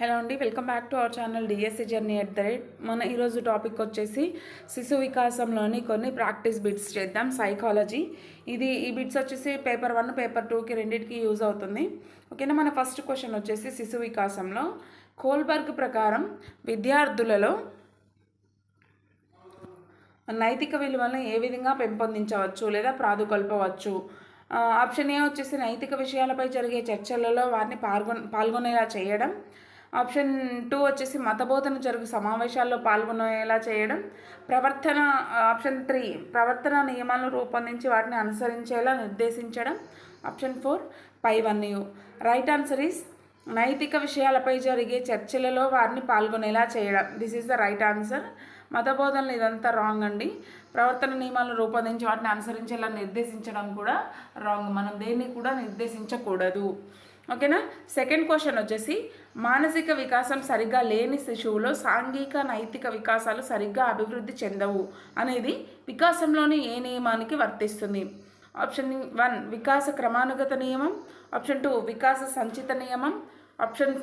Hello అండి welcome back to our channel DSC journey at the rate మన ఈరోజు topic వచ్చేసి శిశు వికాసంలోని కొన్ని ప్రాక్టీస్ బిట్స్ చేద్దాం సైకాలజీ ఇది ఈ బిట్స్ వచ్చేసి పేపర్ వన్ పేపర్ టూకి రెండింటికి యూజ్ అవుతుంది. ఓకేనా మన ఫస్ట్ క్వశ్చన్ వచ్చేసి శిశు వికాసంలో కోల్బర్గ్ ప్రకారం విద్యార్థులలో నైతిక విలువలను ఏ విధంగా పెంపొందించవచ్చు లేదా ప్రాదుకొల్పవచ్చు? ఆప్షన్ ఏ వచ్చేసి నైతిక విషయాలపై జరిగే చర్చలలో వారిని పాల్గొన పాల్గొనేలా చేయడం. ఆప్షన్ టూ వచ్చేసి మతబోధన జరుగు సమావేశాల్లో పాల్గొనేలా చేయడం. ప్రవర్తన ఆప్షన్ త్రీ ప్రవర్తన నియమాలను రూపొందించి వాటిని అనుసరించేలా నిర్దేశించడం. ఆప్షన్ ఫోర్ పైవన్నీ రైట్ ఆన్సర్ ఈస్ నైతిక విషయాలపై జరిగే చర్చలలో వారిని పాల్గొనేలా చేయడం. This is the right answer. మత బోధనలు ఇదంతా రాంగ్ అండి. ప్రవర్తన నియమాలను రూపొందించి వాటిని అనుసరించేలా నిర్దేశించడం కూడా రాంగ్. మనం దేన్ని కూడా నిర్దేశించకూడదు. ఓకేనా? సెకండ్ క్వశ్చన్ వచ్చేసి మానసిక వికాసం సరిగ్గా లేని శిశువులో సాంఘిక నైతిక వికాసాలు సరిగ్గా అభివృద్ధి చెందవు అనేది వికాసంలోని ఏ నియమానికి వర్తిస్తుంది? ఆప్షన్ వన్ వికాస క్రమానుగత నియమం. ఆప్షన్ టూ వికాస సంచిత నియమం. ఆప్షన్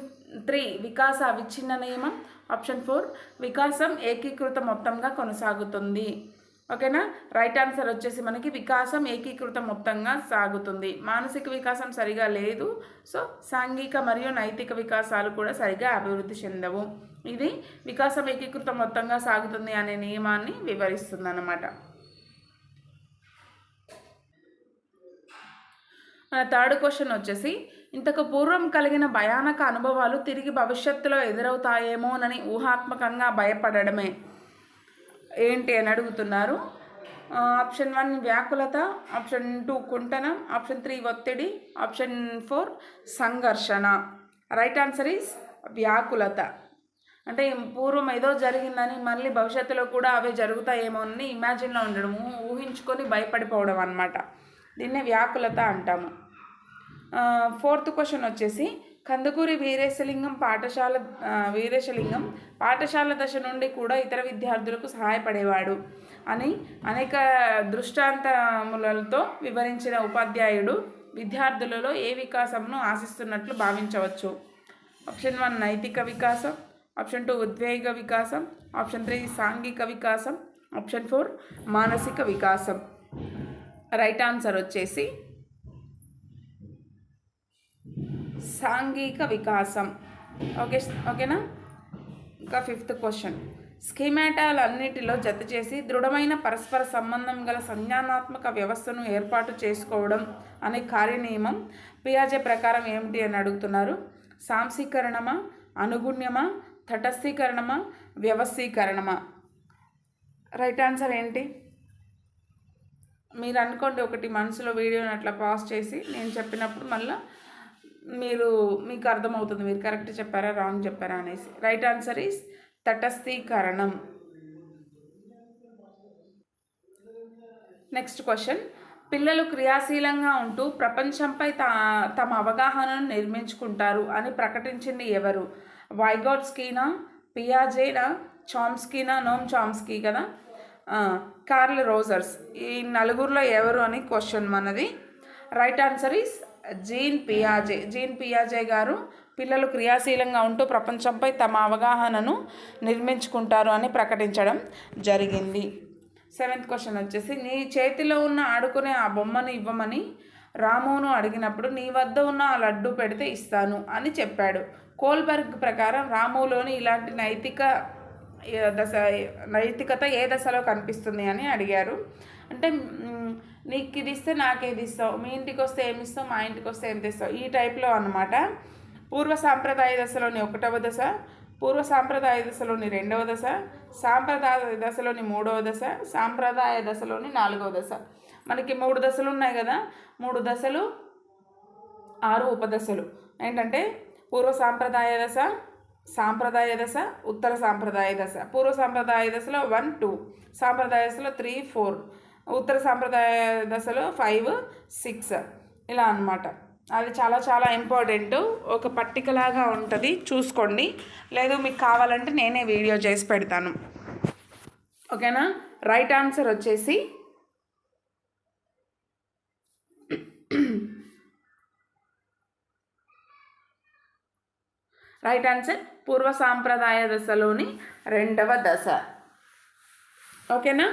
త్రీ వికాస అవిచ్ఛిన్న నియమం. ఆప్షన్ ఫోర్ వికాసం ఏకీకృత మొత్తంగా కొనసాగుతుంది. ఓకేనా? రైట్ ఆన్సర్ వచ్చేసి మనకి వికాసం ఏకీకృత మొత్తంగా సాగుతుంది. మానసిక వికాసం సరిగా లేదు. సో సాంఘిక మరియు నైతిక వికాసాలు కూడా సరిగా అభివృద్ధి చెందవు. ఇది వికాసం ఏకీకృత మొత్తంగా సాగుతుంది అనే నియమాన్ని వివరిస్తుంది అన్నమాట మన థర్డ్ క్వశ్చన్ వచ్చేసి ఇంతకు పూర్వం కలిగిన భయానక అనుభవాలు తిరిగి భవిష్యత్తులో ఎదురవుతాయేమోనని ఊహాత్మకంగా భయపడడమే. ఏంటి అని అడుగుతున్నారు. ఆప్షన్ వన్ వ్యాకులత ఆప్షన్ టూ కుంటనం ఆప్షన్ త్రీ ఒత్తిడి ఆప్షన్ ఫోర్ సంఘర్షణ. రైట్ ఆన్సర్ ఈస్ వ్యాకులత. అంటే పూర్వం ఏదో జరిగిందని మళ్ళీ భవిష్యత్తులో కూడా అవే జరుగుతాయేమో అని ఇమాజిన్లో ఉండడం ఊహించుకొని భయపడిపోవడం అనమాట దీన్నే వ్యాకులత అంటాము. ఫోర్త్ క్వశ్చన్ వచ్చేసి కందుకూరి వీరేశలింగం పాఠశాల వీరేశలింగం పాఠశాల దశ నుండి కూడా ఇతర విద్యార్థులకు సహాయపడేవాడు అని అనేక దృష్టాంతములతో వివరించిన ఉపాధ్యాయుడు విద్యార్థులలో ఏ వికాసంను ఆశిస్తున్నట్లు భావించవచ్చు. ఆప్షన్ వన్ నైతిక వికాసం. ఆప్షన్ టూ ఉద్వేగ వికాసం. ఆప్షన్ త్రీ సాంఘిక వికాసం. ఆప్షన్ ఫోర్ మానసిక వికాసం. రైట్ ఆన్సర్ వచ్చేసి సాంఘిక వికాసం. ఓకే ఓకేనా? ఇంకా ఫిఫ్త్ క్వశ్చన్. స్కీమాటాలన్నిటిలో జత చేసి దృఢమైన పరస్పర సంబంధం గల సంజ్ఞానాత్మక వ్యవస్థను ఏర్పాటు చేసుకోవడం అనే కార్యనియమం పియాజే ప్రకారం ఏమిటి అని అడుగుతున్నారు. సాంసీకరణమా అనుగుణ్యమా తటస్థీకరణమా వ్యవస్థీకరణమా? రైట్ ఆన్సర్ ఏంటి? మీరు అనుకోండి ఒకటి మనసులో వీడియోని అట్లా పాస్ చేసి నేను చెప్పినప్పుడు మళ్ళీ మీరు మీకు అర్థమవుతుంది. మీరు కరెక్ట్ చెప్పారా రాంగ్ చెప్పారా అనేసి. Right answer is తటస్థీకరణం. Next question. పిల్లలు క్రియాశీలంగా ఉంటూ ప్రపంచంపై తా తమ అవగాహనను నిర్మించుకుంటారు అని ప్రకటించింది ఎవరు? వైగోట్స్కీనా పియాజేనా చామ్స్కీనా నోమ్ చామ్స్కీ కదా? Curl Rogers. ఈ నలుగురిలో ఎవరు అని క్వశ్చన్ మనది. Right answer is gene పియాజే gene పియాజే గారు పిల్లలు క్రియాశీలంగా ఉంటూ ప్రపంచంపై తమ అవగాహనను నిర్మించుకుంటారు అని ప్రకటించడం జరిగింది. సెవెంత్ క్వశ్చన్ వచ్చేసి నీ చేతిలో ఉన్న ఆడుకునే ఆ బొమ్మను ఇవ్వమని రామును అడిగినప్పుడు నీ వద్ద ఉన్న ఆ లడ్డు పెడితే ఇస్తాను అని చెప్పాడు. కోల్బర్గ్ ప్రకారం రాములోని ఇలాంటి నైతిక దశ నైతికత ఏ దశలో కనిపిస్తుంది అని అడిగారు. అంటే నీకు ఇది ఇస్తే నాకేది ఇస్తావు మీ ఇంటికి వస్తే ఏమి ఇస్తావు మా ఇంటికి వస్తే ఏం తెస్తావు ఈ టైప్లో అన్నమాట. పూర్వ సాంప్రదాయ దశలోని ఒకటవ దశ పూర్వ సాంప్రదాయ దశలోని రెండవ దశ సాంప్రదాయ దశలోని మూడవ దశ సాంప్రదాయ దశలోని నాలుగవ దశ. మనకి మూడు దశలు ఉన్నాయి కదా? మూడు దశలు ఆరు ఉపదశలు. ఏంటంటే పూర్వ సాంప్రదాయ దశ సాంప్రదాయ దశ ఉత్తర సాంప్రదాయ దశ. పూర్వ సాంప్రదాయ దశలో వన్ టూ. సాంప్రదాయ దశలో త్రీ ఫోర్. ఉత్తర సాంప్రదాయ దశలో ఫైవ్ సిక్స్ ఇలా అన్నమాట. అది చాలా చాలా ఇంపార్టెంట్ ఒక పట్టికలాగా ఉంటుంది. చూసుకోండి. లేదు మీకు కావాలంటే నేనే వీడియో చేసి పెడతాను. ఓకేనా? రైట్ ఆన్సర్ వచ్చేసి రైట్ ఆన్సర్ పూర్వ సాంప్రదాయ దశలోని రెండవ దశ. ఓకేనా?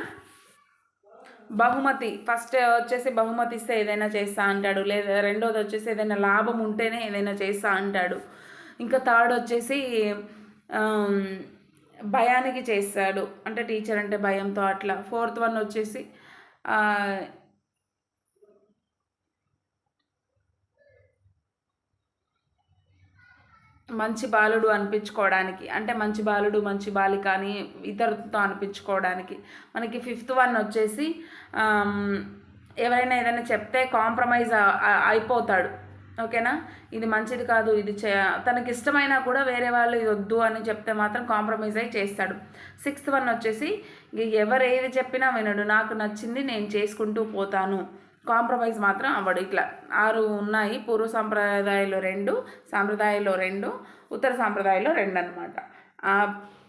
బహుమతి ఫస్ట్ వచ్చేసి బహుమతి ఇస్తే ఏదైనా చేస్తా అంటాడు. లేదా రెండోది వచ్చేసి ఏదైనా లాభం ఉంటేనే ఏదైనా చేస్తా అంటాడు. ఇంకా థర్డ్ వచ్చేసి భయానికి చేస్తాడు. అంటే టీచర్ అంటే భయంతో అట్లా. ఫోర్త్ వన్ వచ్చేసి మంచి బాలుడు అనిపించుకోవడానికి అంటే మంచి బాలుడు మంచి బాలిక అని ఇతరులతో అనిపించుకోవడానికి. మనకి ఫిఫ్త్ వన్ వచ్చేసి ఎవరైనా ఏదైనా చెప్తే కాంప్రమైజ్ అయిపోతాడు. ఓకేనా? ఇది మంచిది కాదు ఇది చే తనకి ఇష్టమైనా కూడా వేరే వాళ్ళు ఇది వద్దు అని చెప్తే మాత్రం కాంప్రమైజ్ అయి చేస్తాడు. సిక్స్త్ వన్ వచ్చేసి ఇక ఎవరు ఏది చెప్పినా వినడు నాకు నచ్చింది నేను చేసుకుంటూ పోతాను. కాంప్రమైజ్ మాత్రం అవ్వడు. ఇట్లా ఆరు ఉన్నాయి పూర్వ సాంప్రదాయాలు రెండు సాంప్రదాయాల్లో రెండు ఉత్తర సాంప్రదాయంలో రెండు అనమాట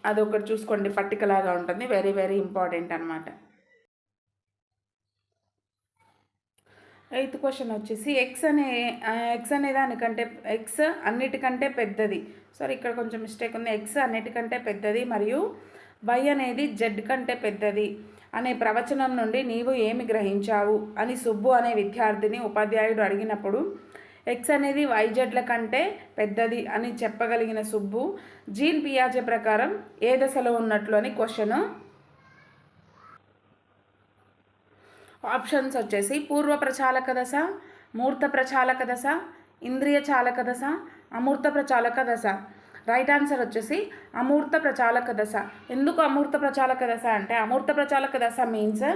అది ఒకటి చూసుకోండి పట్టికలాగా ఉంటుంది వెరీ వెరీ ఇంపార్టెంట్ అనమాట ఎయిత్ క్వశ్చన్ వచ్చేసి ఎక్స్ అనే ఎక్స్ అనే దానికంటే ఎక్స్ అన్నిటికంటే పెద్దది. సారీ ఇక్కడ కొంచెం మిస్టేక్ ఉంది. ఎక్స్ అన్నిటికంటే పెద్దది మరియు వై అనేది జెడ్ కంటే పెద్దది. అనే ప్రవచనం నుండి నీవు ఏమి గ్రహించావు? అని సుబ్బు అనే విద్యార్థిని ఉపాధ్యాయుడు అడిగినప్పుడు ఎక్స్ అనేది వైజెడ్ల కంటే పెద్దది అని చెప్పగలిగిన సుబ్బు జీన్ పియాజే ప్రకారం ఏ దశలో ఉన్నట్లు అని క్వశ్చన్. ఆప్షన్స్ వచ్చేసి పూర్వ ప్రచాలక దశ మూర్త ప్రచాలక దశ ఇంద్రియ చాలక దశ అమూర్త ప్రచాలక దశ. రైట్ ఆన్సర్ వచ్చేసి అమూర్త ప్రచాలక దశ. ఎందుకు అమూర్త ప్రచాలక దశ అంటే అమూర్త ప్రచాలక దశ మీన్స్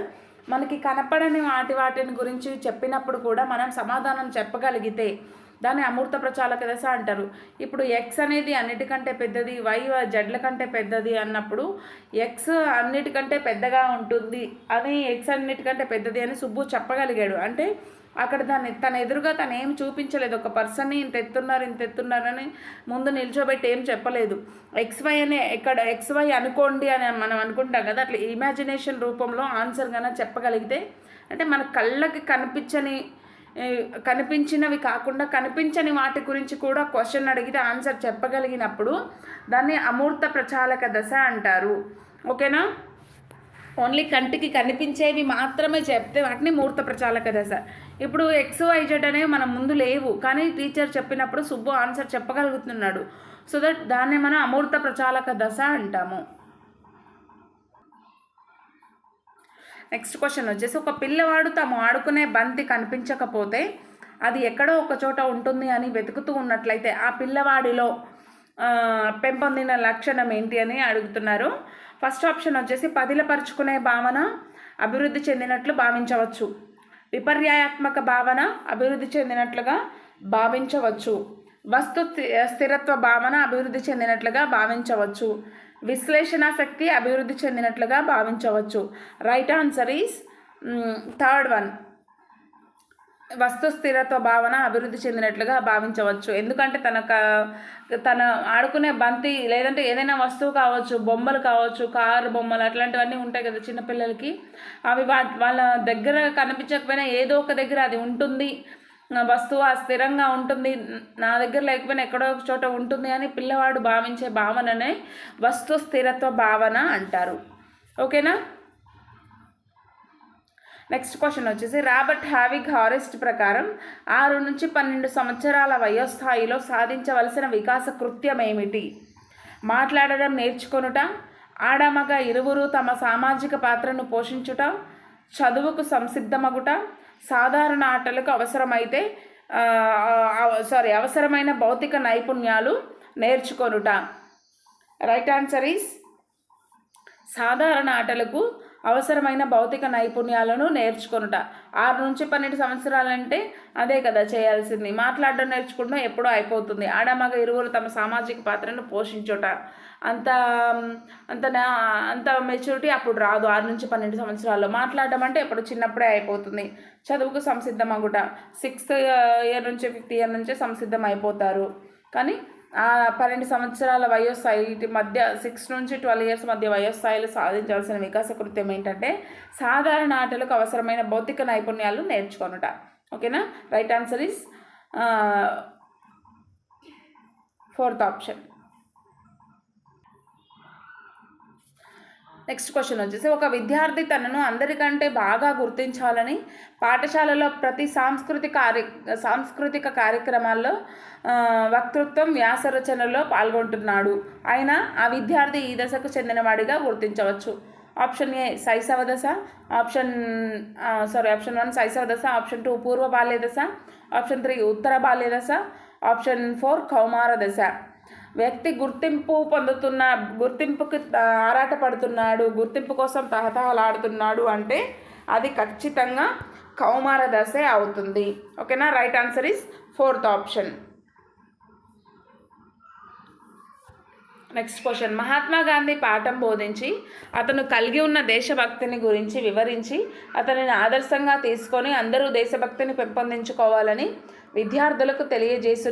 మనకి కనపడని వాటి వాటిని గురించి చెప్పినప్పుడు కూడా మనం సమాధానం చెప్పగలిగితే దాన్ని అమూర్త ప్రచాలక దశ అంటారు. ఇప్పుడు ఎక్స్ అనేది అన్నిటికంటే పెద్దది వై జడ్ల కంటే పెద్దది అన్నప్పుడు ఎక్స్ అన్నిటికంటే పెద్దగా ఉంటుంది. అని ఎక్స్ అన్నిటికంటే పెద్దది అని సుబ్బు చెప్పగలిగాడు. అంటే అక్కడ దాన్ని తన ఎదురుగా తను ఏం చూపించలేదు. ఒక పర్సన్ని ఇంత ఎత్తున్నారు ఇంత ఎత్తున్నారని ముందు నిల్చోబెట్టి ఏం చెప్పలేదు. ఎక్స్ వై అనే ఎక్కడ ఎక్స్ వై అనుకోండి అని మనం అనుకుంటాం కదా అట్లా ఇమాజినేషన్ రూపంలో ఆన్సర్ కన్నా చెప్పగలిగితే అంటే మన కళ్ళకి కనిపించని కనిపించినవి కాకుండా కనిపించని వాటి గురించి కూడా క్వశ్చన్ అడిగితే ఆన్సర్ చెప్పగలిగినప్పుడు దాన్ని అమూర్త ప్రచాలక దశ అంటారు. ఓకేనా? ఓన్లీ కంటికి కనిపించేవి మాత్రమే చెప్తే వాటిని మూర్త ప్రచాలక దశ. ఇప్పుడు ఎక్స్ వైజెడ్ అనేవి మన ముందు లేవు. కానీ టీచర్ చెప్పినప్పుడు సుబ్బు ఆన్సర్ చెప్పగలుగుతున్నాడు. సో దట్ దాన్ని మనం అమూర్త ప్రచాలక దశ అంటాము. నెక్స్ట్ క్వశ్చన్ వచ్చేసి ఒక పిల్లవాడు తాము ఆడుకునే బంతి కనిపించకపోతే అది ఎక్కడో ఒక చోట ఉంటుంది అని వెతుకుతూ ఉన్నట్లయితే ఆ పిల్లవాడిలో పెంపొందిన లక్షణం ఏంటి అని అడుగుతున్నారు. ఫస్ట్ ఆప్షన్ వచ్చేసి పదిలపరుచుకునే భావన అభివృద్ధి చెందినట్లు భావించవచ్చు. విపర్యాయాత్మక భావన అభివృద్ధి చెందినట్లుగా భావించవచ్చు. వస్తు స్థిరత్వ భావన అభివృద్ధి చెందినట్లుగా భావించవచ్చు. విశ్లేషణ శక్తి అభివృద్ధి చెందినట్లుగా భావించవచ్చు. Right answer is third one. వస్తు స్థిరత్వ భావన అభివృద్ధి చెందినట్లుగా భావించవచ్చు. ఎందుకంటే తన క- తన ఆడుకునే బంతి లేదంటే ఏదైనా వస్తువు కావచ్చు బొమ్మలు కావచ్చు కారు బొమ్మలు అట్లాంటివన్నీ ఉంటాయి కదా చిన్నపిల్లలకి అవి వా వాళ్ళ దగ్గర కనిపించకపోయినా ఏదో ఒక దగ్గర అది ఉంటుంది. వస్తువు ఆ స్థిరంగా ఉంటుంది. నా దగ్గర లేకపోయినా ఎక్కడో ఒక చోట ఉంటుంది అని పిల్లవాడు భావించే భావననే వస్తు స్థిరత్వ భావన అంటారు. ఓకేనా? నెక్స్ట్ క్వశ్చన్ వచ్చేసి రాబర్ట్ హావిగ్ హారెస్ట్ ప్రకారం ఆరు నుంచి పన్నెండు సంవత్సరాల వయోస్థాయిలో సాధించవలసిన వికాస కృత్యం ఏమిటి? మాట్లాడడం నేర్చుకొనుట ఆడమగ ఇరువురు తమ సామాజిక పాత్రను పోషించుట చదువుకు సంసిద్ధమగుట సాధారణ ఆటలకు అవసరమైతే సారీ అవసరమైన భౌతిక నైపుణ్యాలు నేర్చుకొనుట. రైట్ ఆన్సర్ ఈస్ సాధారణ ఆటలకు అవసరమైన భౌతిక నైపుణ్యాలను నేర్చుకొనుట. ఆరు నుంచి పన్నెండు సంవత్సరాలంటే అదే కదా చేయాల్సింది. మాట్లాడడం నేర్చుకుంటాం ఎప్పుడో అయిపోతుంది. ఆడమగ ఇరువురు తమ సామాజిక పాత్రను పోషించుట. అంత అంత నా- అంత మెచ్యూరిటీ అప్పుడు రాదు ఆరు నుంచి పన్నెండు సంవత్సరాల్లో. మాట్లాడడం అంటే ఎప్పుడు చిన్నప్పుడే అయిపోతుంది. చదువుకు సంసిద్ధం అగుట సిక్స్త్ ఇయర్ నుంచి ఫిఫ్త్ ఇయర్ నుంచే సంసిద్ధం అయిపోతారు కానీ పన్నెండు సంవత్సరాల వయోస్థాయి మధ్య సిక్స్ నుంచి ట్వెల్వ్ ఇయర్స్ మధ్య వయోస్థాయిలో సాధించాల్సిన వికాస కృత్యం ఏంటంటే సాధారణ ఆటలకు అవసరమైన భౌతిక నైపుణ్యాలు నేర్చుకొనుట. ఓకేనా? Right answer is fourth option. Next question వచ్చేసి ఒక విద్యార్థి తనను అందరికంటే బాగా గుర్తించాలని పాఠశాలలో ప్రతి సాంస్కృతిక కార్య సాంస్కృతిక కార్యక్రమాల్లో వక్తృత్వం వ్యాస రచనలో పాల్గొంటున్నాడు. అయినా ఆ విద్యార్థి ఈ దశకు చెందినవాడిగా గుర్తించవచ్చు. ఆప్షన్ ఏ శైశవ దశ. ఆప్షన్ సారీ ఆప్షన్ వన్ శైశవ దశ. ఆప్షన్ టూ పూర్వ బాల్య దశ. ఆప్షన్ త్రీ ఉత్తర బాల్య దశ. ఆప్షన్ ఫోర్ కౌమార దశ. వ్యక్తి గుర్తింపు పొందుతున్న గుర్తింపుకి ఆరాటపడుతున్నాడు గుర్తింపు కోసం తహతహలాడుతున్నాడు అంటే అది ఖచ్చితంగా కౌమార దశే అవుతుంది. ఓకేనా? Right answer is fourth option. Next question. Mahatma Gandhi పాఠం బోధించి అతను కలిగి ఉన్న దేశభక్తిని గురించి వివరించి అతనిని ఆదర్శంగా తీసుకొని అందరూ దేశభక్తిని పెంపొందించుకోవాలని విద్యార్థులకు తెలియజేసు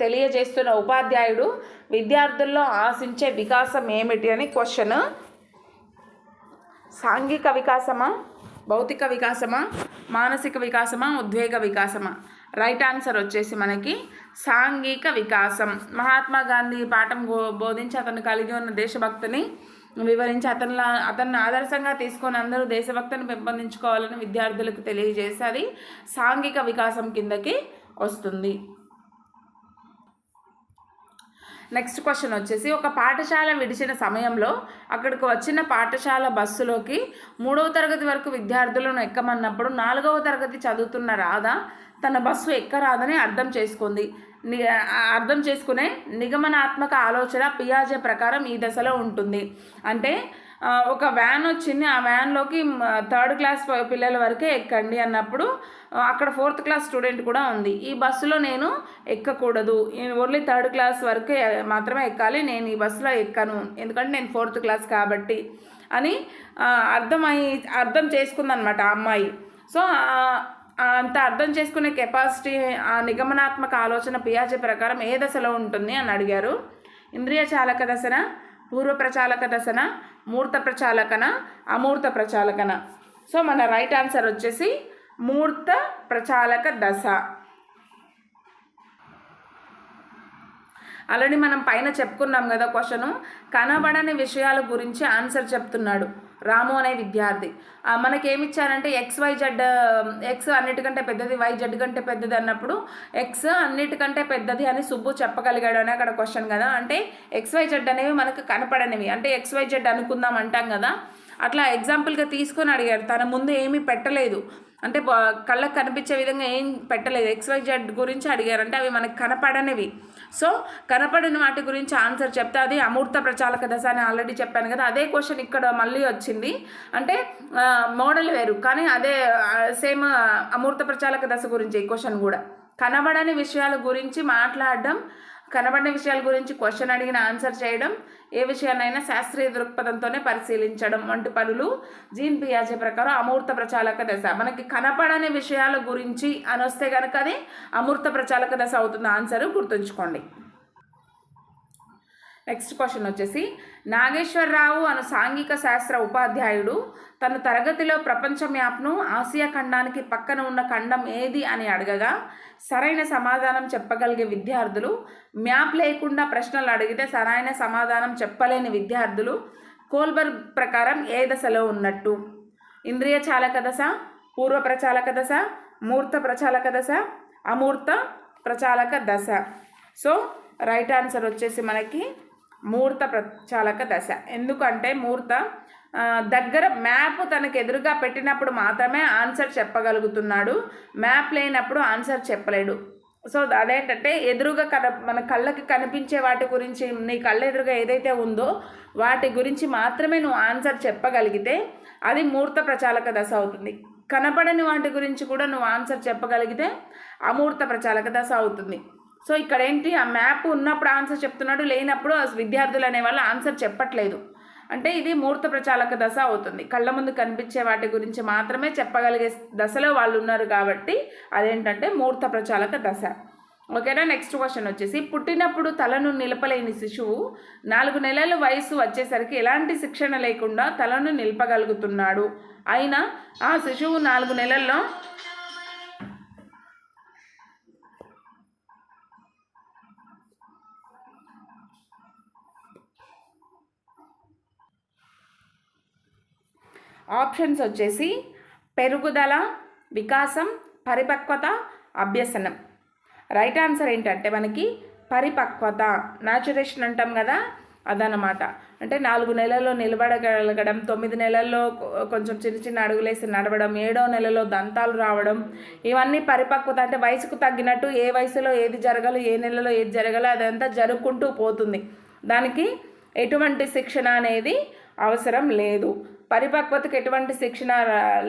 తెలియజేస్తున్న ఉపాధ్యాయుడు విద్యార్థుల్లో ఆశించే వికాసం ఏమిటి అని క్వశ్చన్ సాంఘిక వికాసమా? భౌతిక వికాసమా? మానసిక వికాసమా? ఉద్వేగ వికాసమా? రైట్ ఆన్సర్ వచ్చేసి మనకి సాంఘిక వికాసం. మహాత్మా గాంధీ పాఠం బో- బోధించి అతను కలిగి ఉన్న దేశభక్తిని వివరించి అతనిలా అతన్ని ఆదర్శంగా తీసుకొని అందరూ దేశభక్తిని పెంపొందించుకోవాలని విద్యార్థులకు తెలియజేసి అది సాంఘిక వికాసం కిందకి వస్తుంది. నెక్స్ట్ క్వశ్చన్ వచ్చేసి ఒక పాఠశాల విడిచిన సమయంలో అక్కడికి వచ్చిన పాఠశాల బస్సులోకి మూడవ తరగతి వరకు విద్యార్థులను ఎక్కమన్నప్పుడు నాలుగవ తరగతి చదువుతున్న రాధ తన బస్సు ఎక్కరాదని అర్థం చేసుకుంది. ని- అర్థం చేసుకునే నిగమనాత్మక ఆలోచన పియాజే ప్రకారం ఈ దశలో ఉంటుంది. అంటే ఒక వ్యాన్ వచ్చింది. ఆ వ్యాన్లోకి థర్డ్ క్లాస్ పిల్లల వరకే ఎక్కండి అన్నప్పుడు అక్కడ ఫోర్త్ క్లాస్ స్టూడెంట్ కూడా ఉంది. ఈ బస్సులో నేను ఎక్కకూడదు. ఓన్లీ థర్డ్ క్లాస్ వరకే మాత్రమే ఎక్కాలి. నేను ఈ బస్సులో ఎక్కను. ఎందుకంటే నేను ఫోర్త్ క్లాస్ కాబట్టి అని అర్థమై అర్థం చేసుకుందనమాట ఆ అమ్మాయి. సో అంత అర్థం చేసుకునే కెపాసిటీ ఆ నిగమనాత్మక ఆలోచన పియాజే ప్రకారం ఏ దశలో ఉంటుంది అని అడిగారు. ఇంద్రియ చాలక దశన పూర్వ ప్రచాలక దశన మూర్త ప్రచాలకన అమూర్త ప్రచాలకన సో మన రైట్ ఆన్సర్ వచ్చేసి మూర్త ప్రచాలక దశ. ఆల్రెడీ మనం పైన చెప్పుకున్నాం కదా క్వశ్చను. కనబడని విషయాల గురించి ఆన్సర్ చెప్తున్నాడు రాము అనే విద్యార్థి. మనకేమిచ్చారంటే ఎక్స్ వై జెడ్ ఎక్స్ అన్నిటికంటే పెద్దది వై జెడ్ కంటే పెద్దది అన్నప్పుడు ఎక్స్ అన్నిటికంటే పెద్దది అని సుబ్బు చెప్పగలిగాడు అని అక్కడ క్వశ్చన్ కదా. అంటే ఎక్స్ వై జెడ్ అనేవి మనకు కనపడనివి. అంటే ఎక్స్ వై జెడ్ అనుకుందాం అంటాం కదా. అట్లా ఎగ్జాంపుల్గా తీసుకొని అడిగారు. తన ముందు ఏమీ పెట్టలేదు. అంటే కళ్ళకు కనిపించే విధంగా ఏం పెట్టలేదు. ఎక్స్ వై జెడ్ గురించి అడిగారు. అంటే అవి మనకు కనపడనివి. సో కనపడని వాటి గురించి ఆన్సర్ చెప్తే అది అమూర్త ప్రచాలక దశ అని ఆల్రెడీ చెప్పాను కదా. అదే క్వశ్చన్ ఇక్కడ మళ్ళీ వచ్చింది. అంటే మోడల్ వేరు. కానీ అదే సేమ్ అమూర్త ప్రచాలక దశ గురించి ఈ క్వశ్చన్ కూడా. కనబడని విషయాల గురించి మాట్లాడడం కనబడిన విషయాల గురించి క్వశ్చన్ అడిగిన ఆన్సర్ చేయడం ఏ విషయాన్నైనా శాస్త్రీయ దృక్పథంతోనే పరిశీలించడం వంటి పనులు జీన్ పియాజే ప్రకారం అమూర్త ప్రచాలక దశ. మనకి కనపడని విషయాల గురించి అని వస్తే కనుక అది అమూర్త ప్రచాలక దశ అవుతుంది ఆన్సర్ గుర్తుంచుకోండి. నెక్స్ట్ క్వశ్చన్ వచ్చేసి నాగేశ్వరరావు అను సాంఘిక శాస్త్ర ఉపాధ్యాయుడు తన తరగతిలో ప్రపంచ మ్యాప్ను ఆసియా ఖండానికి పక్కన ఉన్న ఖండం ఏది అని అడగగా సరైన సమాధానం చెప్పగలిగే విద్యార్థులు మ్యాప్ లేకుండా ప్రశ్నలు అడిగితే సరైన సమాధానం చెప్పలేని విద్యార్థులు కోల్బర్గ్ ప్రకారం ఏ దశలో ఉన్నట్టు? ఇంద్రియ చాలక దశ పూర్వ ప్రచాలక దశ మూర్త ప్రచాలక దశ అమూర్త ప్రచాలక దశ. సో రైట్ ఆన్సర్ వచ్చేసి మనకి మూర్త ప్రచాలక దశ. ఎందుకంటే మూర్త దగ్గర మ్యాప్ తనకు ఎదురుగా పెట్టినప్పుడు మాత్రమే ఆన్సర్ చెప్పగలుగుతున్నాడు. మ్యాప్ లేనప్పుడు ఆన్సర్ చెప్పలేడు. సో అదేంటంటే ఎదురుగా కన మన కళ్ళకి కనిపించే వాటి గురించి నీ కళ్ళ ఎదురుగా ఏదైతే ఉందో వాటి గురించి మాత్రమే నువ్వు ఆన్సర్ చెప్పగలిగితే అది మూర్త ప్రచాలక దశ అవుతుంది. కనపడని వాటి గురించి కూడా నువ్వు ఆన్సర్ చెప్పగలిగితే అమూర్త ప్రచాలక దశ అవుతుంది. సో ఇక్కడ ఏంటి ఆ మ్యాప్ ఉన్నప్పుడు ఆన్సర్ చెప్తున్నాడు లేనప్పుడు ఆ విద్యార్థులు అనేవాళ్ళు ఆన్సర్ చెప్పట్లేదు. అంటే ఇది మూర్త ప్రచాలక దశ అవుతుంది. కళ్ళ ముందు కనిపించే వాటి గురించి మాత్రమే చెప్పగలిగే దశలో వాళ్ళు ఉన్నారు కాబట్టి అదేంటంటే మూర్త ప్రచాలక దశ. ఓకేనా నెక్స్ట్ క్వశ్చన్ వచ్చేసి పుట్టినప్పుడు తలను నిలపలేని శిశువు నాలుగు నెలల వయసు వచ్చేసరికి ఎలాంటి శిక్షణ లేకుండా తలను నిలపగలుగుతున్నాడు? అయినా ఆ శిశువు నాలుగు నెలల్లో ఆప్షన్స్ వచ్చేసి పెరుగుదల వికాసం పరిపక్వత అభ్యసనం. రైట్ ఆన్సర్ ఏంటంటే మనకి పరిపక్వత న్యాచురేషన్ అంటాం కదా అదనమాట అంటే నాలుగు నెలల్లో నిలబడగలగడం తొమ్మిది నెలల్లో కొంచెం చిన్న చిన్న అడుగులేసి నడవడం ఏడో నెలలో దంతాలు రావడం ఇవన్నీ పరిపక్వత అంటే వయసుకు తగ్గినట్టు ఏ వయసులో ఏది జరగాలో ఏ నెలలో ఏది జరగాలో అదంతా జరుపుకుంటూ పోతుంది. దానికి ఎటువంటి శిక్షణ అనేది అవసరం లేదు. పరిపక్వతకు ఎటువంటి శిక్షణ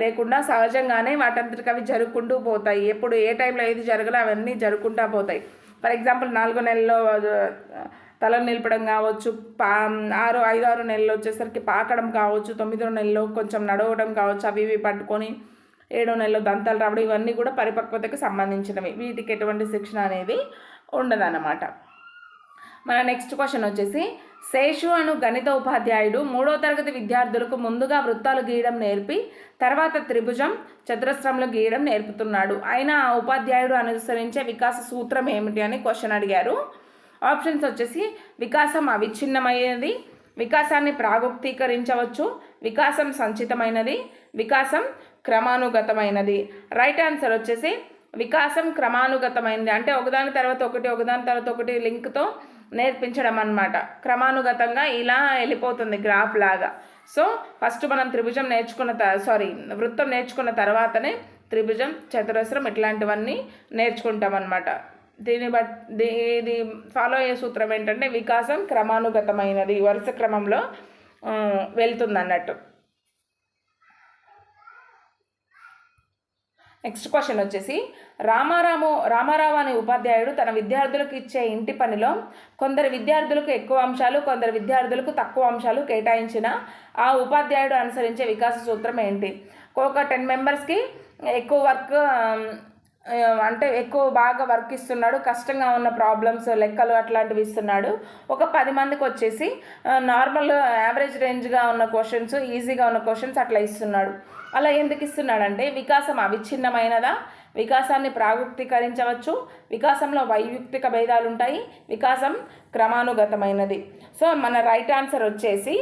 లేకుండా సహజంగానే వాటంతటికి అవి జరుపుకుంటూ పోతాయి. ఎప్పుడు ఏ టైంలో ఏది జరగాలో అవన్నీ జరుపుకుంటూ పోతాయి. ఫర్ ఎగ్జాంపుల్ నాలుగో నెలలో తలను నిలపడం కావచ్చు పా ఆరు ఐదు ఆరు నెలలు వచ్చేసరికి పాకడం కావచ్చు తొమ్మిదో నెలలో కొంచెం నడవడం కావచ్చు అవి ఇవి పట్టుకొని ఏడో నెలలో దంతాలు రావడం ఇవన్నీ కూడా పరిపక్వతకు సంబంధించినవి. వీటికి ఎటువంటి శిక్షణ అనేది ఉండదన్నమాట. మన నెక్స్ట్ క్వశ్చన్ వచ్చేసి శేషు అను గణిత ఉపాధ్యాయుడు మూడో తరగతి విద్యార్థులకు ముందుగా వృత్తాలు గీయడం నేర్పి తర్వాత త్రిభుజం చతురస్రంలో గీయడం నేర్పుతున్నాడు. ఆయన ఆ ఉపాధ్యాయుడు అనుసరించే వికాస సూత్రం ఏమిటి అని క్వశ్చన్ అడిగారు. ఆప్షన్స్ వచ్చేసి వికాసం అవిచ్ఛిన్నమైనది వికాసాన్ని ప్రాగుప్తీకరించవచ్చు వికాసం సంచితమైనది వికాసం క్రమానుగతమైనది. రైట్ ఆన్సర్ వచ్చేసి వికాసం క్రమానుగతమైనది. అంటే ఒకదాని తర్వాత ఒకటి ఒకదాని తర్వాత ఒకటి లింక్తో నేర్పించడం అన్నమాట. క్రమానుగతంగా ఇలా వెళ్ళిపోతుంది గ్రాఫ్ లాగా. సో ఫస్ట్ మనం త్రిభుజం నేర్చుకున్న త సారీ వృత్తం నేర్చుకున్న తర్వాతనే త్రిభుజం చతురస్రం ఇట్లాంటివన్నీ నేర్చుకుంటాం అనమాట దీన్ని బట్ ఇది ఫాలో అయ్యే సూత్రం ఏంటంటే వికాసం క్రమానుగతమైనది వరుస క్రమంలో వెళ్తుంది అన్నట్టు నెక్స్ట్ క్వశ్చన్ వచ్చేసి రామారాము రామారావు అనే ఉపాధ్యాయుడు తన విద్యార్థులకు ఇచ్చే ఇంటి పనిలో కొందరు విద్యార్థులకు ఎక్కువ అంశాలు కొందరు విద్యార్థులకు తక్కువ అంశాలు కేటాయించిన ఆ ఉపాధ్యాయుడు అనుసరించే వికాస సూత్రం ఏంటి? ఒక టెన్ మెంబర్స్కి ఎక్కువ వర్క్ అంటే ఎక్కువ బాగా వర్క్ ఇస్తున్నాడు కష్టంగా ఉన్న ప్రాబ్లమ్స్ లెక్కలు అట్లాంటివి ఇస్తున్నాడు. ఒక పది మందికి వచ్చేసి నార్మల్ యావరేజ్ రేంజ్గా ఉన్న క్వశ్చన్స్ ఈజీగా ఉన్న క్వశ్చన్స్ అట్లా ఇస్తున్నాడు. అలా ఎందుకు ఇస్తున్నాడంటే వికాసం అవిచ్ఛిన్నమైనదా? వికాసాన్ని ప్రాగుక్తీకరించవచ్చు. వికాసంలో వైయుక్తిక భేదాలు ఉంటాయి వికాసం క్రమానుగతమైనది. సో మన రైట్ ఆన్సర్ వచ్చేసి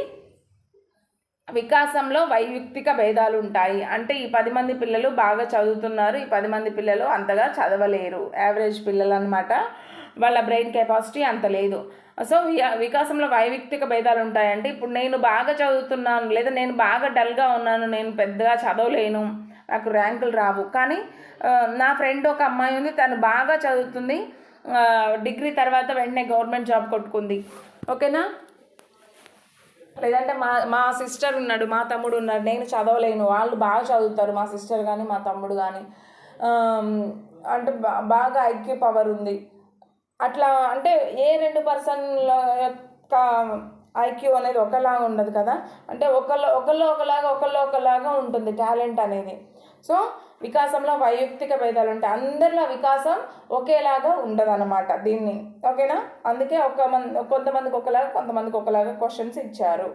వికాసంలో వైయక్తిక భేదాలు ఉంటాయి అంటే ఈ పది మంది పిల్లలు బాగా చదువుతున్నారు. ఈ పది మంది పిల్లలు అంతగా చదవలేరు. యావరేజ్ పిల్లలు అనమాట వాళ్ళ బ్రెయిన్ కెపాసిటీ అంత లేదు. సో వికాసంలో వైవిక్తిక భేదాలు ఉంటాయంటే ఇప్పుడు నేను బాగా చదువుతున్నాను లేదా నేను బాగా డల్గా ఉన్నాను నేను పెద్దగా చదవలేను నాకు ర్యాంకులు రావు. కానీ నా ఫ్రెండ్ ఒక అమ్మాయి ఉంది తను బాగా చదువుతుంది. డిగ్రీ తర్వాత వెంటనే గవర్నమెంట్ జాబ్ కొట్టుకుంది. ఓకేనా? లేదంటే మా మా సిస్టర్ ఉన్నాడు మా తమ్ముడు ఉన్నాడు. నేను చదవలేను. వాళ్ళు బాగా చదువుతారు మా సిస్టర్ కానీ మా తమ్ముడు కానీ అంటే బాగా ఐక్యూ పవర్ ఉంది. అట్లా అంటే ఏ రెండు పర్సన్ల యొక్క ఐక్యూ అనేది ఒకలాగా ఉండదు కదా. అంటే ఒకళ్ళు ఒకళ్ళు ఒకలాగా ఒకళ్ళు ఒకలాగా ఉంటుంది టాలెంట్ అనేది. సో వికాసంలో వైయక్తిక భేదాలు ఉంటాయి. అందరిలో వికాసం ఒకేలాగా ఉండదన్నమాట దీన్ని. ఓకేనా? అందుకే ఒక మంది కొంతమందికి ఒకలాగా కొంతమందికి ఒకలాగా క్వశ్చన్స్ ఇచ్చారు.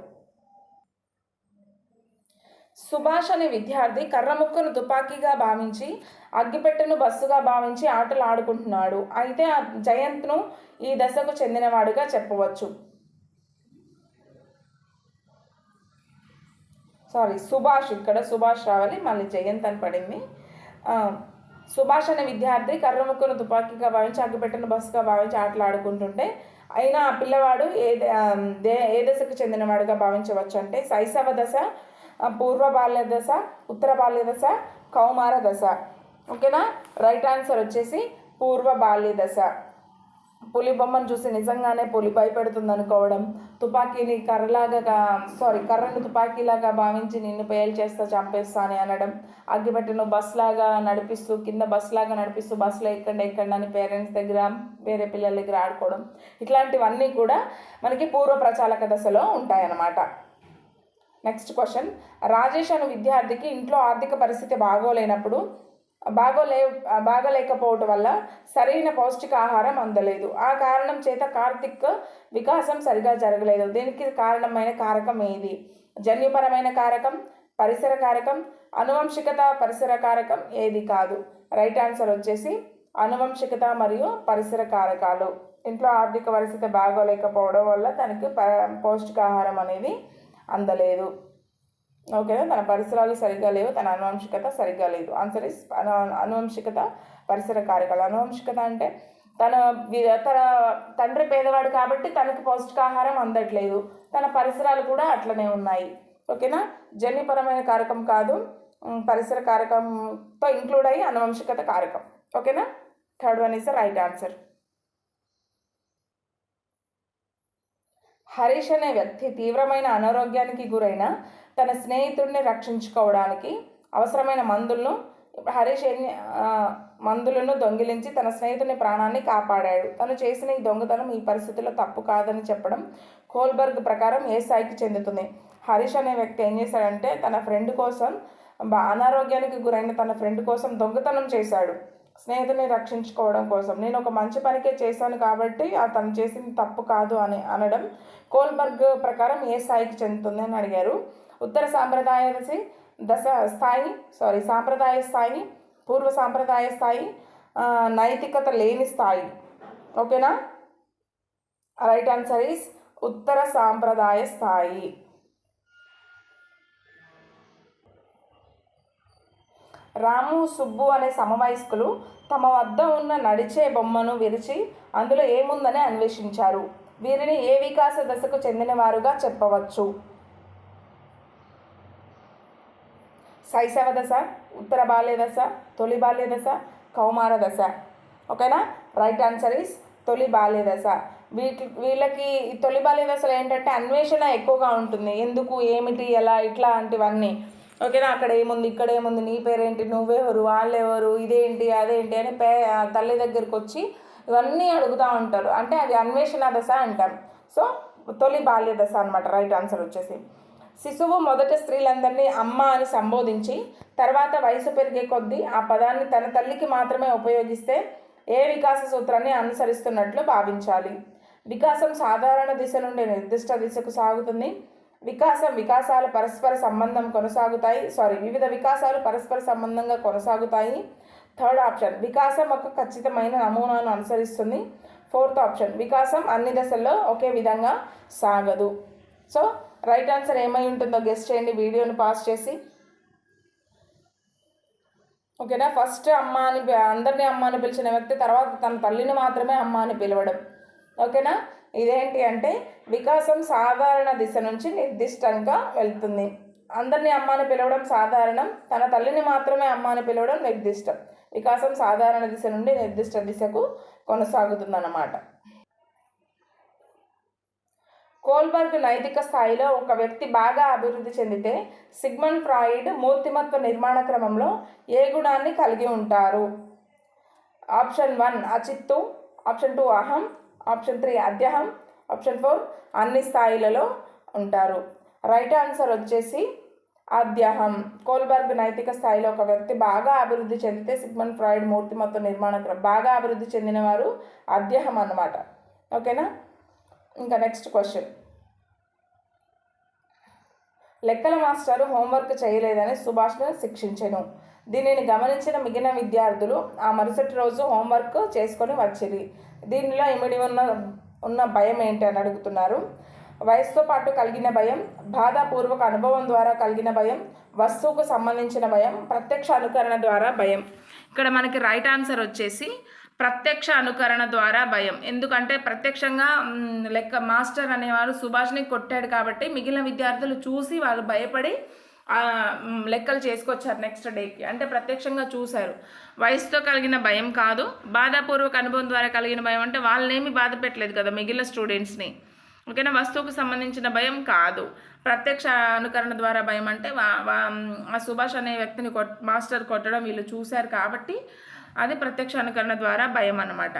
సుభాష్ అనే విద్యార్థి కర్రముక్కను తుపాకీగా భావించి అగ్గిపెట్టెను బస్సుగా భావించి ఆటలు ఆడుకుంటున్నాడు. అయితే ఆ జయంత్ను ఈ దశకు చెందినవాడుగా చెప్పవచ్చు. సారీ సుభాష్ ఇక్కడ సుభాష్ రావాలి మళ్ళీ జయంత్ అని పడింది. సుభాష్ అనే విద్యార్థి కర్రముక్కును తుపాకీగా భావించి అగ్గిపెట్టెను బస్సుగా భావించి ఆటలాడుకుంటుంటే అయినా ఆ పిల్లవాడు ఏ దే ఏ దశకు చెందినవాడుగా భావించవచ్చు అంటే శైశవ దశ పూర్వ బాల్య దశ ఉత్తర బాల్య దశ కౌమార దశ. ఓకేనా? రైట్ ఆన్సర్ వచ్చేసి పూర్వ బాల్య దశ. పులి బొమ్మను చూసి నిజంగానే పులి భయపెడుతుంది అనుకోవడం తుపాకీని కర్రలాగా సారీ కర్రను తుపాకీలాగా భావించి నిన్ను పేలు చేస్తా చంపేస్తా అని అనడం అగ్గిపెట్టను బస్ లాగా నడిపిస్తూ కింద బస్ లాగా నడిపిస్తూ బస్సులో ఎక్కండి ఎక్కండి అని పేరెంట్స్ దగ్గర వేరే పిల్లల దగ్గర ఆడుకోవడం. ఇట్లాంటివన్నీ కూడా మనకి పూర్వ ప్రచాలక దశలో ఉంటాయన్నమాట. నెక్స్ట్ క్వశ్చన్ రాజేష్ అను విద్యార్థికి ఇంట్లో ఆర్థిక పరిస్థితి బాగోలేనప్పుడు బాగోలే బాగలేకపోవటం వల్ల సరైన పౌష్టికాహారం అందలేదు. ఆ కారణం చేత కార్తిక్ వికాసం సరిగా జరగలేదు. దీనికి కారణమైన కారకం ఏది? జన్యుపరమైన కారకం పరిసర కారకం అనువంశికత పరిసర కారకం ఏది కాదు? రైట్ ఆన్సర్ వచ్చేసి అనువంశికత మరియు పరిసర కారకాలు. ఇంట్లో ఆర్థిక పరిస్థితి బాగోలేకపోవడం వల్ల తనకి ప- పౌష్టికాహారం అనేది అందలేదు. ఓకేనా? తన పరిసరాలు సరిగ్గా లేవు తన అనువంశికత సరిగ్గా లేదు. ఆన్సర్ ఇస్ అనువంశికత పరిసర కారకాలు అనువంశికత అంటే తన వి- తన తండ్రి పేదవాడు కాబట్టి తనకి పౌష్టికాహారం అందట్లేదు. తన పరిసరాలు కూడా అట్లనే ఉన్నాయి. ఓకేనా? జన్యుపరమైన కారకం కాదు. పరిసర కారకంతో ఇంక్లూడ్ అయ్యి అనువంశికత కారకం. ఓకేనా? Third one is the right answer Harish అనే వ్యక్తి తీవ్రమైన అనారోగ్యానికి గురైన తన స్నేహితుడిని రక్షించుకోవడానికి అవసరమైన మందులను హరీష్ ఎన్ని మందులను దొంగిలించి తన స్నేహితుని ప్రాణాన్ని కాపాడాడు. తను చేసిన ఈ దొంగతనం ఈ పరిస్థితిలో తప్పు కాదని చెప్పడం కోల్బర్గ్ ప్రకారం ఏ స్థాయికి చెందుతుంది? హరీష్ అనే వ్యక్తి ఏం చేశాడంటే తన ఫ్రెండ్ కోసం బా- అనారోగ్యానికి గురైన తన ఫ్రెండ్ కోసం దొంగతనం చేశాడు. స్నేహితుని రక్షించుకోవడం కోసం. నేను ఒక మంచి పనికే చేశాను కాబట్టి తను చేసింది తప్పు కాదు అని అనడం కోల్బర్గ్ ప్రకారం ఏ స్థాయికి చెందుతుంది అని అడిగారు. ఉత్తర సాంప్రదాయ దశ దశ స్థాయి సారీ సాంప్రదాయ స్థాయి పూర్వ సాంప్రదాయ స్థాయి నైతికత లేని స్థాయి. ఓకేనా రైట్ ఆన్సర్ ఈస్ ఉత్తర సాంప్రదాయ స్థాయి. రాము సుబ్బు అనే సమవయస్కులు తమ వద్ద ఉన్న నడిచే బొమ్మను విరిచి అందులో ఏముందని అన్వేషించారు. వీరిని ఏ వికాస దశకు చెందినవారుగా చెప్పవచ్చు. శైశవ దశ ఉత్తర బాల్య దశ తొలి బాల్య దశ కౌమార దశ ఓకేనా? రైట్ ఆన్సర్ ఈస్ తొలి బాల్య దశ వీటి వీళ్ళకి తొలి బాల్య దశలో ఏంటంటే అన్వేషణ ఎక్కువగా ఉంటుంది. ఎందుకు ఏమిటి ఎలా ఇట్లాంటివన్నీ ఓకేనా? అక్కడ ఏముంది ఇక్కడ ఏముంది నీ పేరేంటి నువ్వెవరు వాళ్ళెవరు ఇదేంటి అదేంటి అని పే తల్లి దగ్గరికి వచ్చి ఇవన్నీ అడుగుతూ ఉంటారు. అంటే అది అన్వేషణ దశ అంటాం. సో తొలి బాల్య దశ అనమాట రైట్ ఆన్సర్ వచ్చేసి. శిశువు మొదట స్త్రీలందరినీ అమ్మ అని సంబోధించి తర్వాత వయసు పెరిగే కొద్దీ ఆ పదాన్ని తన తల్లికి మాత్రమే ఉపయోగిస్తే ఏ వికాస సూత్రాన్ని అనుసరిస్తున్నట్లు భావించాలి. వికాసం సాధారణ దిశ నుండి నిర్దిష్ట దిశకు సాగుతుంది. వికాసం వికాసాలు పరస్పర సంబంధం కొనసాగుతాయి. సారీ వివిధ వికాసాలు పరస్పర సంబంధంగా కొనసాగుతాయి. థర్డ్ ఆప్షన్ వికాసం ఒక ఖచ్చితమైన నమూనాను అనుసరిస్తుంది. ఫోర్త్ ఆప్షన్ వికాసం అన్ని దశల్లో ఒకే విధంగా సాగదు. సో రైట్ ఆన్సర్ ఏమై ఉంటుందో గెస్ట్ చేయండి వీడియోని పాస్ చేసి. ఓకేనా? ఫస్ట్ అమ్మ అని అందరినీ అమ్మ అని పిలిచిన వ్యక్తి తర్వాత తన తల్లిని మాత్రమే అమ్మ అని పిలవడం. ఓకేనా? ఇదేంటి అంటే వికాసం సాధారణ దిశ నుంచి నిర్దిష్టంగా వెళ్తుంది. అందరినీ అమ్మ అని పిలవడం సాధారణం తన తల్లిని మాత్రమే అమ్మ అని పిలవడం నిర్దిష్టం. వికాసం సాధారణ దిశ నుండి నిర్దిష్ట దిశకు కొనసాగుతుందన్నమాట. కోల్బర్గ్ నైతిక స్థాయిలో ఒక వ్యక్తి బాగా అభివృద్ధి చెందితే సిగ్మండ్ ఫ్రాయిడ్ మూర్తిమత్వ నిర్మాణ క్రమంలో ఏ గుణాన్ని కలిగి ఉంటారు? ఆప్షన్ వన్ అచిత్తు. ఆప్షన్ టూ అహం. ఆప్షన్ త్రీ అధ్యహం. ఆప్షన్ ఫోర్ అన్ని స్థాయిలలో ఉంటారు. రైట్ ఆన్సర్ వచ్చేసి అధ్యహం. కోల్బర్గ్ నైతిక స్థాయిలో ఒక వ్యక్తి బాగా అభివృద్ధి చెందితే సిగ్మన్ ఫ్రాయిడ్ మూర్తిమత్వ నిర్మాణ క్రమం బాగా అభివృద్ధి చెందిన వారు అన్నమాట. ఓకేనా? ఇంకా నెక్స్ట్ క్వశ్చన్ లెక్కల మాస్టారు హోంవర్క్ చేయలేదని సుభాష్ను శిక్షించెను. దీనిని గమనించిన మిగిలిన విద్యార్థులు ఆ మరుసటి రోజు హోంవర్క్ చేసుకొని వచ్చింది దీనిలో ఇమిడి ఉన్న ఉన్న భయం ఏంటి? అని అడుగుతున్నారు. వయసుతో పాటు కలిగిన భయం బాధాపూర్వక అనుభవం ద్వారా కలిగిన భయం వస్తువుకు సంబంధించిన భయం ప్రత్యక్ష అనుకరణ ద్వారా భయం. ఇక్కడ మనకి రైట్ ఆన్సర్ వచ్చేసి ప్రత్యక్ష అనుకరణ ద్వారా భయం. ఎందుకంటే ప్రత్యక్షంగా లెక్క మాస్టర్ అనేవారు సుభాష్ని కొట్టాడు కాబట్టి మిగిలిన విద్యార్థులు చూసి వాళ్ళు భయపడి లెక్కలు చేసుకొచ్చారు నెక్స్ట్ డేకి. అంటే ప్రత్యక్షంగా చూశారు. వయసుతో కలిగిన భయం కాదు. బాధాపూర్వక అనుభవం ద్వారా కలిగిన భయం అంటే వాళ్ళనేమి బాధ పెట్టలేదు కదా మిగిలిన స్టూడెంట్స్ని. ఓకేనా? వస్తువుకు సంబంధించిన భయం కాదు. ప్రత్యక్ష అనుకరణ ద్వారా భయం అంటే వా- ఆ సుభాష్ అనే వ్యక్తిని కొట్ మాస్టర్ కొట్టడం వీళ్ళు చూశారు కాబట్టి అది ప్రత్యక్ష అనుకరణ ద్వారా భయం అన్నమాట.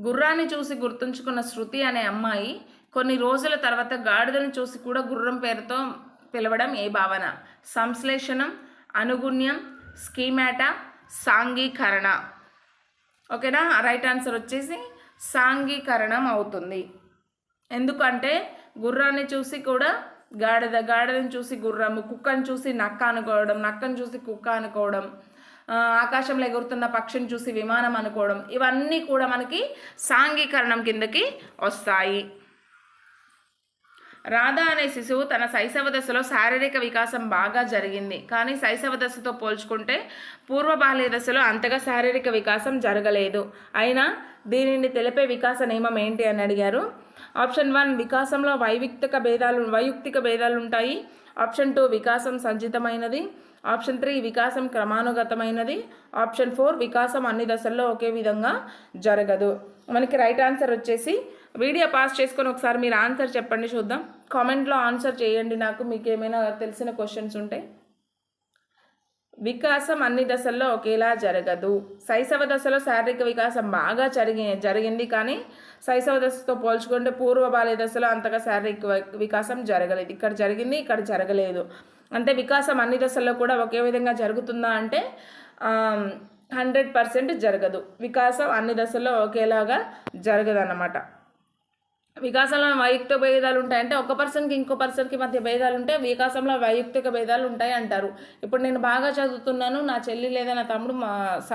గుర్రాన్ని చూసి గుర్తుంచుకున్న శృతి అనే అమ్మాయి కొన్ని రోజుల తర్వాత గాడిదను చూసి కూడా గుర్రం పేరుతో పిలవడం ఏ భావన? సంశ్లేషణం అనుగుణ్యం స్కీమాటా సాంఘీకరణ. ఓకేనా? రైట్ ఆన్సర్ వచ్చేసి సాంఘీకరణం అవుతుంది. ఎందుకంటే గుర్రాన్ని చూసి కూడా గాడిద గాడిదని చూసి గుర్రము కుక్కను చూసి నక్క అనుకోవడం నక్కను చూసి కుక్క అనుకోవడం ఆకాశంలో ఎగురుతున్న పక్షిని చూసి విమానం అనుకోవడం ఇవన్నీ కూడా మనకి సాంఘీకరణం కిందకి వస్తాయి. రాధా అనే శిశువు తన శైశవ దశలో శారీరక వికాసం బాగా జరిగింది. కానీ శైశవ దశతో పోల్చుకుంటే పూర్వ బాల్య దశలో అంతగా శారీరక వికాసం జరగలేదు. అయినా దీనిని తెలిపే వికాస నియమం ఏంటి అని అడిగారు. ఆప్షన్ వన్ వికాసంలో వైవిక్తిక భేదాలు వైయుక్తిక భేదాలు ఉంటాయి. ఆప్షన్ టూ వికాసం సంచితమైనది. ఆప్షన్ త్రీ వికాసం క్రమానుగతమైనది. ఆప్షన్ ఫోర్ వికాసం అన్ని దశల్లో ఒకే విధంగా జరగదు. మనకి రైట్ ఆన్సర్ వచ్చేసి వీడియో పాస్ చేసుకొని ఒకసారి మీరు ఆన్సర్ చెప్పండి చూద్దాం. కామెంట్లో ఆన్సర్ చేయండి నాకు మీకు ఏమైనా తెలిసిన క్వశ్చన్స్ ఉంటే. వికాసం అన్ని దశల్లో ఒకేలా జరగదు. శైశవ దశలో శారీరక వికాసం బాగా జరిగి జరిగింది కానీ శైశవ దశతో పోల్చుకుంటే పూర్వ బాల్య దశలో అంతగా శారీరక వికాసం జరగలేదు. ఇక్కడ జరిగింది ఇక్కడ జరగలేదు. అంటే వికాసం అన్ని దశల్లో కూడా ఒకే విధంగా జరుగుతుందా అంటే హండ్రెడ్ పర్సెంట్ జరగదు. వికాసం అన్ని దశల్లో ఒకేలాగా జరగదు అన్నమాట వికాసంలో వైయుక్తిక భేదాలు ఉంటాయంటే ఒక పర్సన్కి ఇంకో పర్సన్కి మధ్య భేదాలు ఉంటే వికాసంలో వైయుక్తిక భేదాలు ఉంటాయి అంటారు ఇప్పుడు నేను బాగా చదువుతున్నాను నా చెల్లి లేదా నా తమ్ముడు మా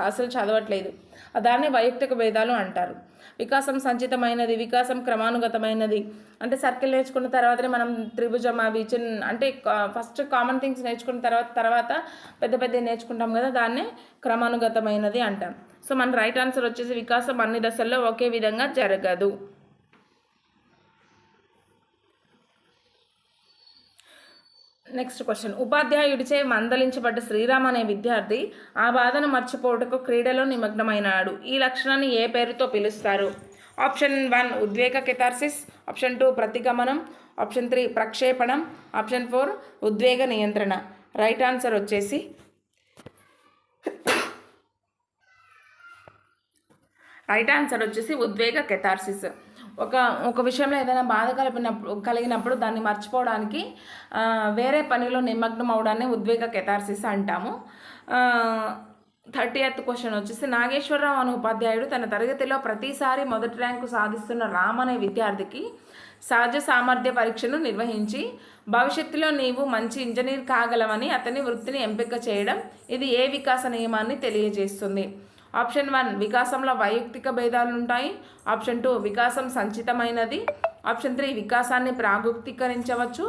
అసలు చదవట్లేదు. దాన్ని వైయక్తిక భేదాలు అంటారు. వికాసం సంచితమైనది వికాసం క్రమానుగతమైనది. అంటే సర్కిల్ నేర్చుకున్న తర్వాతనే మనం త్రిభుజం అవి చిన్న అంటే ఫస్ట్ కామన్ థింగ్స్ నేర్చుకున్న తర్వాత తర్వాత పెద్ద పెద్ద నేర్చుకుంటాం కదా దాన్నే క్రమానుగతమైనది అంటాం. సో మన రైట్ ఆన్సర్ వచ్చేసి వికాసం అన్ని దశల్లో ఒకే విధంగా జరగదు. నెక్స్ట్ క్వశ్చన్ ఉపాధ్యాయుడిచే మందలించబడ్డ శ్రీరామ్ అనే విద్యార్థి ఆ బాధను మర్చిపోవటకు క్రీడలో నిమగ్నమైనాడు. ఈ లక్షణాన్ని ఏ పేరుతో పిలుస్తారు? ఆప్షన్ వన్ ఉద్వేగ కెథార్సిస్ ఆప్షన్ టూ ప్రతిగమనం. ఆప్షన్ త్రీ ప్రక్షేపణం. ఆప్షన్ ఫోర్ ఉద్వేగ నియంత్రణ. రైట్ ఆన్సర్ వచ్చేసి రైట్ ఆన్సర్ వచ్చేసి ఉద్వేగ కెథార్సిస్ ఒక ఒక విషయంలో ఏదైనా బాధ కలిపినప్పుడు కలిగినప్పుడు దాన్ని మర్చిపోవడానికి వేరే పనిలో నిమగ్నం అవడాన్ని ఉద్వేగ కెథార్సిస్ అంటాము. థర్టీ ఎయిత్ క్వశ్చన్ వచ్చేసి నాగేశ్వరరావు అనే ఉపాధ్యాయుడు తన తరగతిలో ప్రతిసారి మొదటి ర్యాంకు సాధిస్తున్న రామ్ అనే విద్యార్థికి సహజ సామర్థ్య పరీక్షను నిర్వహించి భవిష్యత్తులో నీవు మంచి ఇంజనీర్ కాగలవని అతని వృత్తిని ఎంపిక చేయడం ఇది ఏ వికాస నియమాన్ని తెలియజేస్తుంది? ఆప్షన్ వన్ వికాసంలో వైయక్తిక భేదాలు ఉంటాయి ఆప్షన్ టూ వికాసం సంచితమైనది. ఆప్షన్ త్రీ వికాసాన్ని ప్రాగుక్తీకరించవచ్చు.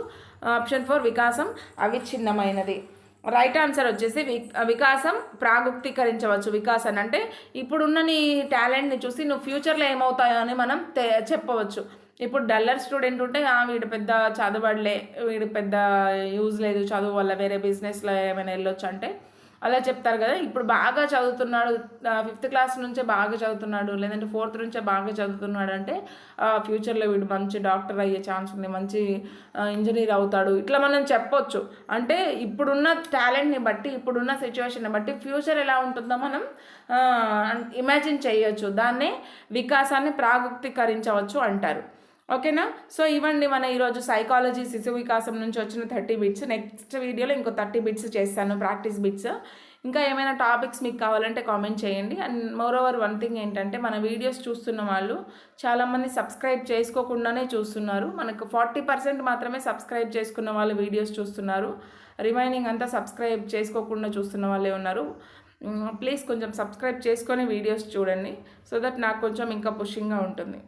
ఆప్షన్ ఫోర్ వికాసం అవిచ్ఛిన్నమైనది. రైట్ ఆన్సర్ వచ్చేసి వి వికాసం ప్రాగుక్తీకరించవచ్చు. వికాసాన్ని అంటే ఇప్పుడున్న నీ టాలెంట్ని చూసి నువ్వు ఫ్యూచర్లో ఏమవుతాయో అని మనం తె చెప్పవచ్చు. ఇప్పుడు డల్లర్ స్టూడెంట్ ఉంటే "ఆ, వీడు పెద్ద చదవడలే వీడు పెద్ద యూజ్ లేదు చదువు వల్ల వేరే బిజినెస్లో ఏమైనా వెళ్ళొచ్చు? అంటే అలా చెప్తారు కదా. ఇప్పుడు బాగా చదువుతున్నాడు ఫిఫ్త్ క్లాస్ నుంచే బాగా చదువుతున్నాడు లేదంటే ఫోర్త్ నుంచే బాగా చదువుతున్నాడు అంటే ఫ్యూచర్లో వీడు మంచి డాక్టర్ అయ్యే ఛాన్స్ ఉంది మంచి ఇంజనీర్ అవుతాడు. ఇట్లా మనం చెప్పొచ్చు. అంటే ఇప్పుడున్న టాలెంట్ని బట్టి ఇప్పుడున్న సిచ్యువేషన్ని బట్టి ఫ్యూచర్ ఎలా ఉంటుందో మనం ఇమాజిన్ చేయొచ్చు. దాన్నే వికాసాన్ని ప్రాగుక్తీకరించవచ్చు అంటారు. ఓకేనా? సో ఇవ్వండి మన ఈరోజు సైకాలజీ శిశు వికాసం నుంచి వచ్చిన థర్టీ బిట్స్ నెక్స్ట్ వీడియోలో ఇంకో థర్టీ బిట్స్ చేస్తాను ప్రాక్టీస్ బిట్స్ ఇంకా ఏమైనా టాపిక్స్ మీకు కావాలంటే కామెంట్ చేయండి. And moreover one thing ఏంటంటే మన వీడియోస్ చూస్తున్న వాళ్ళు చాలామంది సబ్స్క్రైబ్ చేసుకోకుండానే చూస్తున్నారు. మనకు ఫార్టీ పర్సెంట్ మాత్రమే సబ్స్క్రైబ్ చేసుకున్న వాళ్ళు వీడియోస్ చూస్తున్నారు. రిమైనింగ్ అంతా సబ్స్క్రైబ్ చేసుకోకుండా చూస్తున్న వాళ్ళే ఉన్నారు. Mm, ప్లీజ్ కొంచెం సబ్స్క్రైబ్ చేసుకొని వీడియోస్ చూడండి. సో దట్ నాకు కొంచెం ఇంకా పుషింగ్గా ఉంటుంది.